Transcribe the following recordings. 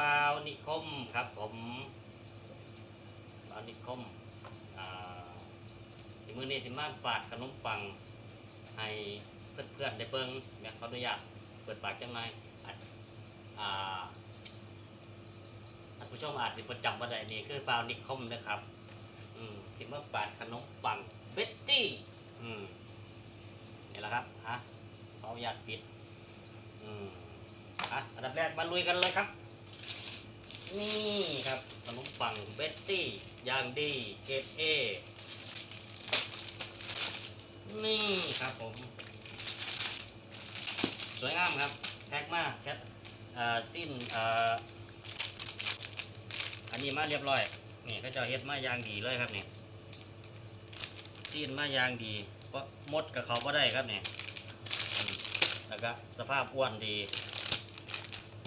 บาวนิคมครับผมบาวนิคมทีมือนี้สิมาปาดขนมปังให้เพื่อนๆได้เบิ่งเนี่ยขออนุญาตเปิดปากจังหน่อยอาจอ่าท่านผู้ชมอาจจะประจำว่าได้นี่คือบาวนิคมนะครับสิมาปาดขนมปังเบตตี้นี่แหละครับฮะขออนุญาตปิด อืมอะอันดับแรกมาลุยกันเลยครับ นี่ครับขนมปังเบตตี้ย่างดีเกรดเอนี่ครับผม สวยงามครับแพ็กมากคทเอ่อสิ้นอ,อันนี้มาเรียบร้อยนี่เขาเจะเฮ็ดมาย่างดีเลยครับเนี่ยสิ้นมาย่างดีเพราะมดกับเขาก็ได้ครับเนี่อืมแล้วก็สภาพอ้วนดี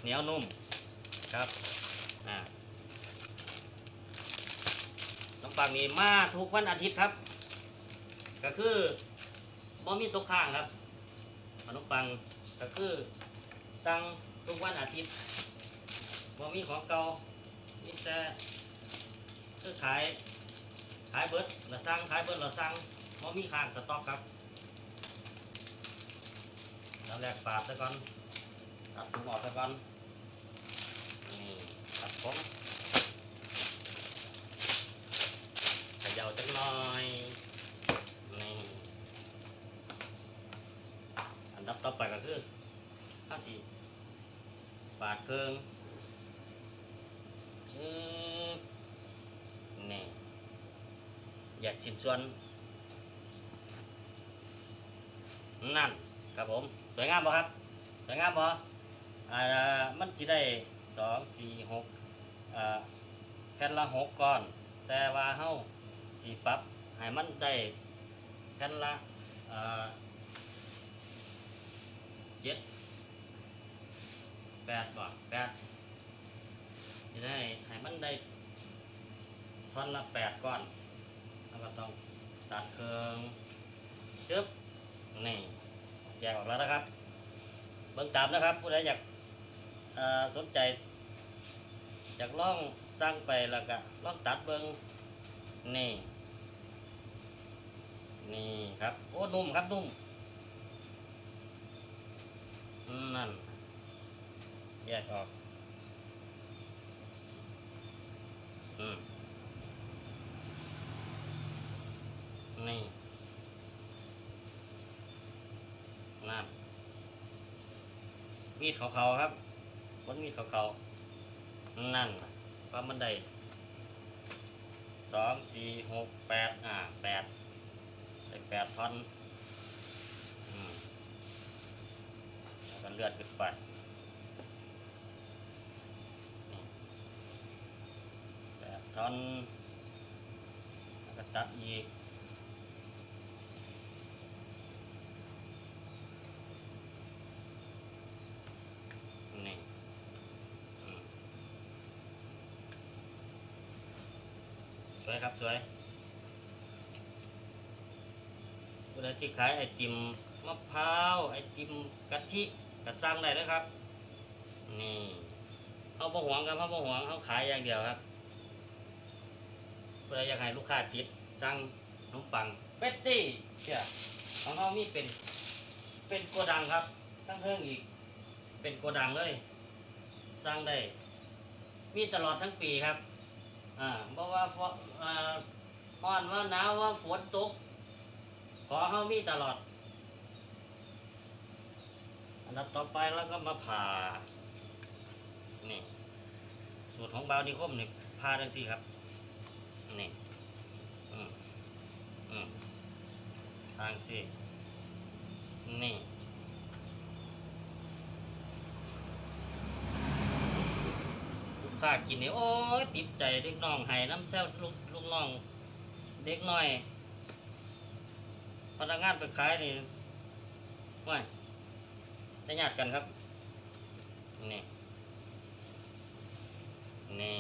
เหนียวนุ่มครับอ่า น้ำปังนี้มาทุกวันอาทิตย์ครับ ก็คือบ่มีตกข้างครับขนมปังก็คือสั่งทุกวันอาทิตย์บ่มีของเก่ามีแต่คือขายขายเบิร์ดเราสั่งขายเบิร์ดเราสั่งบ่มีข้างสต็อกครับเราแรกปาดซะก่อนตัดถุงออกซะก่อนนี่ครับผม ย่าจังหน่อยนี่อันดับต่อไปก็คือข้าวสีปาดเครื่องชึบนี่อยากชิ้นส่วนนั่นครับผม สวยงามป่ครับ สวยงามป่อ่ามันสิได้สองสี่หกอ่าแผ่นละหกก้อน แต่ว่าเฮา สีปรับให้มันได้แผ่นละเจ็ดแปดบ่แปดจะได้ให้มันได้ท่อนละแปดก้อนแล้วก็ต้องตัดเครื่องจึ๊บนี่แยกออกแล้วนะครับ เบิ่งตามนะครับ ผู้ใดอยากสนใจอยากลองสร้างไปแล้วก็ลองตัดเบิ่งนี่ นี่ครับ โอ้นุ่มครับนุ่มนั่น แยกออก อืมนี่นั่นมีดเขาๆครับบนมีดเขาๆนั่นความมันได้สองสี่หกแปดอ่าแป แปดท่อนแล้วก็เลือดขึ้นไปแปดท่อนแล้วก็ตัดอีกนี่สวยครับสวย ที่ขายไอติมมะพร้าวไอติมกะทิก็สั่งได้เลยครับ นี่เขาบ่หวงครับเขาบ่หวงเขาขายอย่างเดียวครับผู้ใดอยากให้ลูกค้าติดสั่งขนมปังเป็ตตี้เชื่อของเขามีเป็นเป็นโกดังครับ ตั้งเพิ่งอีก เป็นโกดังเลย สร้างได้ มีตลอดทั้งปีครับ อ่าบอกว่าฝนอ่าร้อนว่าหนาวว่าฝนตก ขอเขามีตลอด อันดับต่อไปแล้วก็มาผ่า นี่ สูตรของบาวนิคมนี่ผ่าดังสี่ครับ นี่ อืมอืมทางสี่ นี่ลูกค้ากินนี่โอ้ยติดใจเด็กน้องให้น้ำแซวลูกลูกน้อง เด็กน้อย พนักงานไปขายนี่ม่าจะยาดกันครับ นี่ นี่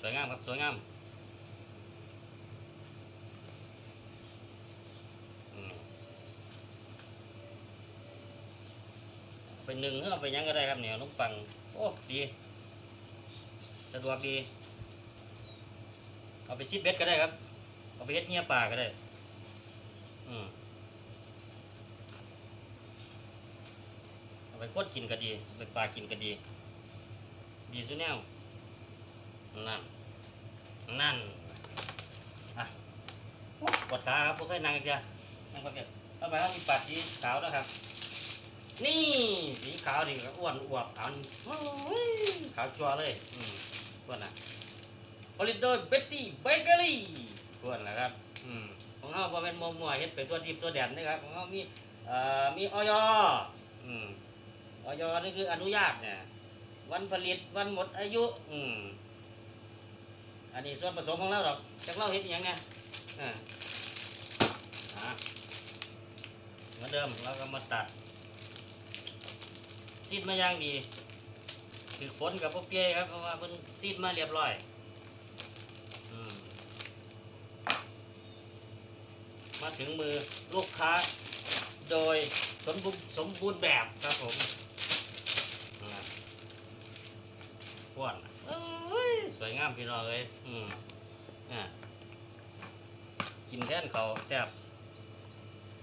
สวยงามครับ สวยงามเป็นหนึ่งเอาไปยังก็ได้ครับเนี่ยลูกปัง โอ้ดี สะดวกดี เอาไปซิดเบ็ดก็ได้ครับ เอาไปเฮ็ดเงี้ยป่าก็ได้ อืมเอาไปโคตรกินก็ดีเอาไปปลากินก็ดี ดีสุดแนวนั่น นั่น อะปวดขาครับพวกเคยนั่งกันจ้ะนั่งก็เก็บเอาไปเอามีปัดสีขาวนะครับนี่สีขาวนี่ก็อ้วนอวบขาวนอ้ยขาวจัวเลย อืม วนนะผลิตโดยเบตตี้เบเกอรี่อ้วนนะครับ อืมของเขาพอเป็นมัวมัวเฮ็ดเป็นตัวทิพย์ตัวแดนนะครับของเขามีเอ่อมีออยอืมออยนี่คืออนุญาตเนี่ยวันผลิตวันหมดอายุ อืมอันนี้ส่วนผสมของเราหรอกจากเราเฮ็ดอหยังไงอ่าเหมือนเดิมเราก็มาตัดซีดมาย่างดี ถือฝนกับพวกเปียครับเพราะว่าเพิ่นซีดมาเรียบร้อยมมาถึงมือลูกค้า โดยสมบูรณ์สมบูรณ์แบบครับผมอ่าอ้วนเอ้ยสวยงามพี่น้องเลยอืมอ่ากินแทนเขาแซ่บ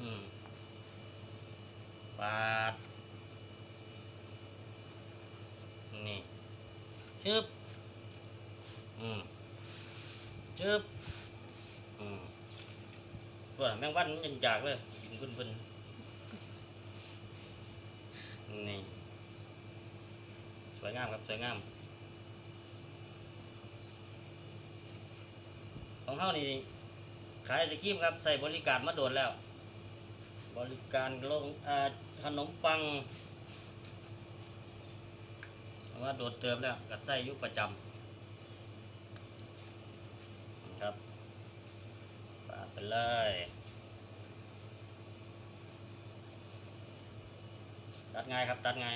อืมปาด นี่ ชึบอืมชึบอืมตัวแมงวันมันยังจากเลยกินพิ่นๆนี่สวยงามครับสวยงาม ของเขานี่ขายไอศครีมครับใส่บริการมาโดนแล้ว บริการลงขนมปัง ว่าโดดเติมแล้วก็ใส่อยุคประจำครับปาไปเลยตัดง่ายครับตัดง่าย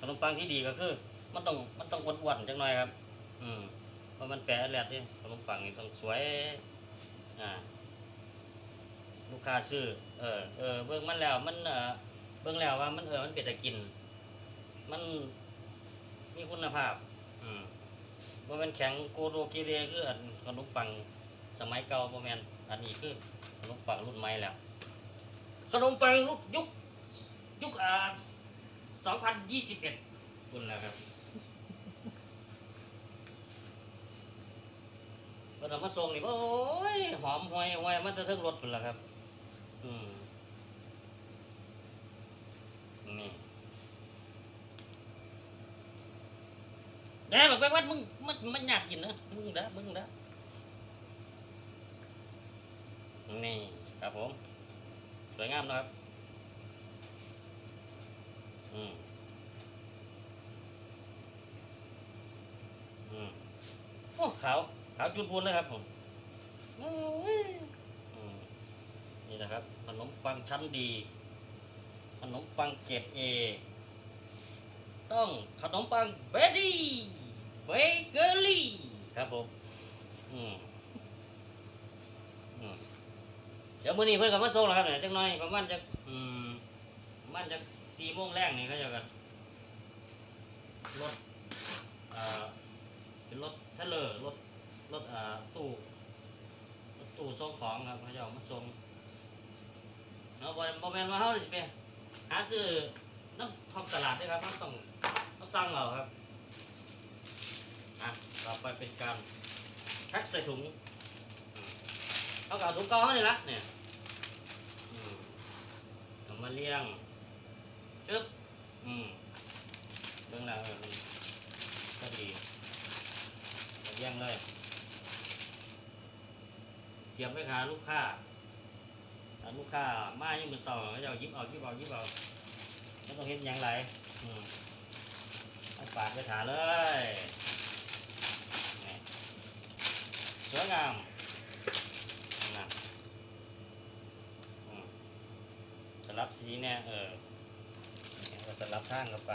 ขนมปังที่ดีก็คือ มันต้องมันต้องอ้วนๆจังหน่อยครับ อืม เพราะมันแปะแลดนี่ขนมปังนี่ต้องสวยอ่าลูกค้าซื้อเออเออเบิ่งมันแล้วมันเออเบิ่งแล้วว่ามันเออมันเป็นตะกิน มันมีคุณภาพ อืมบ่แม่นแข็งโกโดเกเรคืออันขนมปังสมัยเก่าบ่แม่นอันนี้คือขนมปังรุ่นใหม่แล้ว ขนมปังรุ่นยุคยุคอ่า2021คุณแล้วครับ เพิ่นเอามาส่งนี่โอ้ยหอมห่วยห่วยมันจะถึงรถพุ่นละครับ อืมนี่เด้แบบว่ามึงมันมันอยากกินนะมึงด้มึงด้นี่ครับผม สวยงามนะครับ อืมอืมโอ้ขาว ขาวจุนพูนเลยครับผมนี่นะครับขนมปังชั้นดีขนมปังเกรดเอต้องขนมปังเบดี้เบเกอรี่ครับผมเดี๋ยวมื้อนี้เพิ่อนก็มาส่งแล้วครับเนี่ยจักหน่อยประมาณจะอืมประมาณจะสี่โมงแรกนี่เขาจะกันรถเอ่อเป็นรถเทเลอร์รถ รถอ่อตู้รถตู้ส่งของครับเขาจะเอามาส่งเนาะบ่บ่แมนว่าเฮาสิไปหาซื้อน้ำท้องตลาดด้วยครับต้องต้องสั่งเอาครับอะต่อไปเป็นการแพ็คใส่ถุงเอากับถุงกาเขานี่ละเนี่ยมเอามาเลี้ยงจึ๊บอืมเรื่องราวแบบนี้ก็ดีเอาเลี้ยงเลย เตรียมไว้หาลูกค้าลูกค้ามายังมือสองเขาจะเอายิบเอายิบเอายิบเอาไม่ต้องเห็นอย่างไรอืมเอาปาดไปถาเลยสวยงามนะสลับสีเนี่ยเออเนี่ยก็สลับข้างกับไป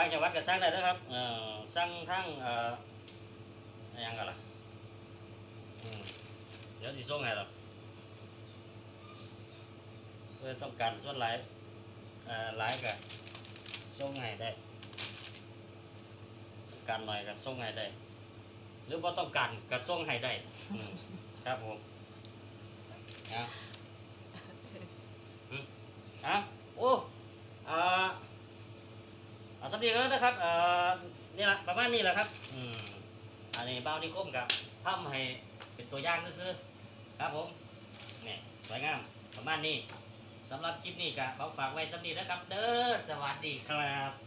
างจังหวัดก็สั่งได้นะครับเอ่อสั่งทั้งเอ่ออะไรหยังกันล่ะอืมเดี๋ยวสิส่งให้หรอกเพื่อต้องการส่วนหลายเอ่อหลายก็ส่งให้ได้ต้องการหน่อยก็ส่งให้ได้หรือว่าต้องการก็ส่งให้ได้อืมครับผมเอาอืมเอาโอ้อ่า อ่าสวัสดีครับนะครับเอ่อนี่แหละประมาณนี้แหละครับ อืมอันนี้เบ้านิคมกับทำให้เป็นตัวอย่างซื้อๆครับผมเนี่ยสวยงามประมาณนี้สำหรับคลิปนี้ก็ขอฝากไว้สำนีนะครับ เด้อสวัสดีครับ